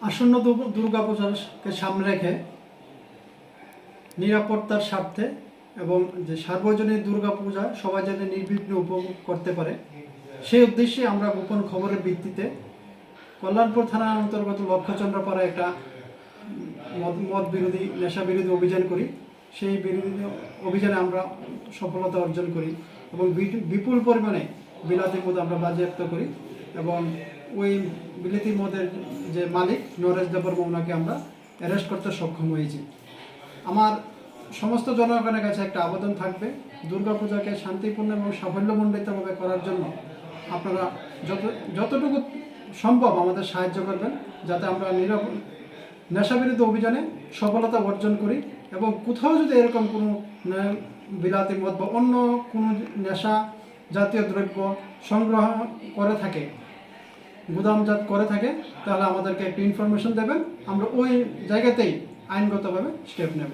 আসন্ন দুর্গ- দুর্গাপূজাকে সামনে রেখে নিরাপত্তার স্বার্থে এবং যে সার্বজনীন দুর্গাপূজা সবাই যাতে নির্বিঘ্ন উপভোগ করতে পারে, সেই উদ্দেশ্যে আমরা গোপন খবরের ভিত্তিতে কল্যাণপুর থানার অন্তর্গত লক্ষ্যচন্দ্রপাড়া একটা মদ বিরোধী নেশা বিরোধী অভিযান করি। সেই বিরোধী অভিযানে আমরা সফলতা অর্জন করি এবং বিপুল পরিমাণে বিলাতি মদ আমরা বাজেয়াপ্ত করি এবং ওই বিলাতি মদের যে মালিক নরেশ দেবর ওনাকে আমরা অ্যারেস্ট করতে সক্ষম হয়েছি। আমার সমস্ত জনগণের কাছে একটা আবেদন থাকবে, দুর্গাপূজাকে শান্তিপূর্ণ এবং সাফল্যমণ্ডিতভাবে করার জন্য আপনারা যত যতটুকু সম্ভব আমাদের সাহায্য করবেন, যাতে আমরা নিরাপ নেশাবিরোধী অভিযানে সফলতা অর্জন করি এবং কোথাও যদি এরকম কোনো বিলাতি মদ বা অন্য কোনো নেশা জাতীয় দ্রব্য সংগ্রহ করে থাকে গুদামজাত করে থাকে, তাহলে আমাদেরকে একটু ইনফরমেশন দেবেন। আমরা ওই জায়গাতেই আইনগতভাবে স্টেপ নেব।